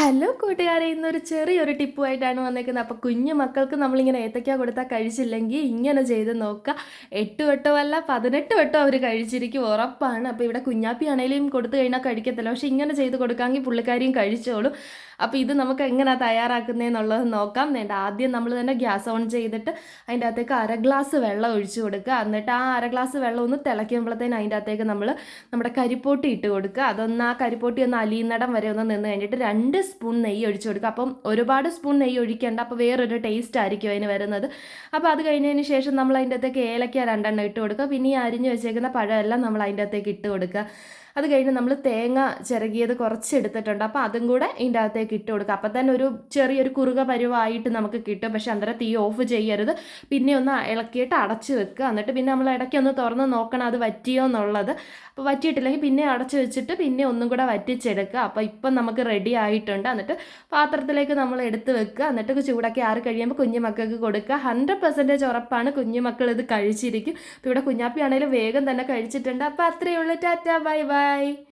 Hello കൂട്ടുകാരെ ഇന്നൊരു ചെറിയൊരു ടിപ്പുമായിട്ടാണ് വന്നേക്കുന്നത് അപ്പോൾ കുഞ്ഞു മക്കൾക്ക് നമ്മളിങ്ങനെ ഏത്തക്ക കൊടുത്താൽ കഴിച്ചില്ലെങ്കിൽ ഇങ്ങനെ ചെയ്ത് നോക്കുക. എട്ട് വട്ടമല്ല പതിനെട്ട് വട്ടം അവർ കഴിച്ചിരിക്കും ഉറപ്പാണ്. അപ്പോൾ ഇവിടെ കുഞ്ഞാപ്പി ആണെങ്കിലും കൊടുത്തു കഴിഞ്ഞാൽ കഴിക്കത്തില്ല. പക്ഷേ ഇങ്ങനെ ചെയ്ത് കൊടുക്കാമെങ്കിൽ പുള്ളിക്കാരിയും കഴിച്ചോളും. അപ്പോൾ ഇത് നമുക്ക് എങ്ങനെയാണ് തയ്യാറാക്കുന്നതെന്നുള്ളത് നോക്കാം. വേണ്ട ആദ്യം നമ്മൾ തന്നെ ഗ്യാസ് ഓൺ ചെയ്തിട്ട് അതിന്റെ അകത്തേക്ക് അര ഗ്ലാസ് വെള്ളം ഒഴിച്ചു കൊടുക്കുക. എന്നിട്ട് ആ അര ഗ്ലാസ് വെള്ളം ഒന്ന് തിളയ്ക്കുമ്പോഴത്തേന് അതിന്റെ അകത്തേക്ക് നമ്മൾ നമ്മുടെ കരിപ്പോട്ടി ഇട്ട് കൊടുക്കുക. അതൊന്ന് ആ കരിപ്പോട്ടി ഒന്ന് അലിയുന്നിടം വരെ ഒന്ന് നിന്ന് കഴിഞ്ഞിട്ട് രണ്ട് സ്പൂൺ നെയ്യ് ഒഴിച്ചു കൊടുക്കുക. അപ്പം ഒരുപാട് സ്പൂൺ നെയ്യ് ഒഴിക്കേണ്ട. അപ്പോൾ വേറൊരു ടേസ്റ്റ് ആയിരിക്കും അതിന് വരുന്നത്. അപ്പോൾ അത് കഴിഞ്ഞതിന് ശേഷം നമ്മൾ അതിന്റെ അകത്തേക്ക് ഏലക്ക രണ്ടെണ്ണം ഇട്ട് കൊടുക്കുക. പിന്നെ ഈ അരിഞ്ഞ് വെച്ചേക്കുന്ന പഴമെല്ലാം നമ്മൾ അതിന്റെ അകത്തേക്ക് ഇട്ട് കൊടുക്കുക. അത് കഴിഞ്ഞ് നമ്മൾ തേങ്ങ ചിരകിയത് കുറച്ച് എടുത്തിട്ടുണ്ട്. അപ്പോൾ അതും കൂടെ ഇതിന്റെ അകത്തേക്ക് ഇട്ട് കൊടുക്കുക. അപ്പം തന്നെ ഒരു ചെറിയൊരു കുറുക പരുവായിട്ട് നമുക്ക് കിട്ടും. പക്ഷെ അന്നേരം തീ ഓഫ് ചെയ്യരുത്. പിന്നെ ഒന്ന് ഇളക്കിയിട്ട് അടച്ച് വെക്കുക. എന്നിട്ട് പിന്നെ നമ്മൾ ഇടയ്ക്ക് ഒന്ന് തുറന്ന് നോക്കണം അത് വറ്റിയോ എന്നുള്ളത്. അപ്പോൾ വറ്റിയിട്ടില്ലെങ്കിൽ പിന്നെ അടച്ചു വെച്ചിട്ട് പിന്നെ ഒന്നും കൂടെ വറ്റിച്ചെടുക്കുക. അപ്പോൾ ഇപ്പം നമുക്ക് റെഡി ആയിട്ടുണ്ട്. എന്നിട്ട് പാത്രത്തിലേക്ക് നമ്മൾ എടുത്ത് വെക്കുക. എന്നിട്ട് ചൂടാക്കി ആറി കഴിയുമ്പോൾ കുഞ്ഞു മക്കൾക്ക് കൊടുക്കുക. ഹൺഡ്രഡ് പെർസെന്റേജ് ഉറപ്പാണ് കുഞ്ഞു മക്കൾ ഇത് കഴിച്ചിരിക്കും. ഇപ്പോൾ ഇവിടെ കുഞ്ഞാപ്പി ആണെങ്കിലും വേഗം തന്നെ കഴിച്ചിട്ടുണ്ട്. അപ്പോൾ അത്രയേ ഉള്ളൂ. ടാറ്റ. Bye bye.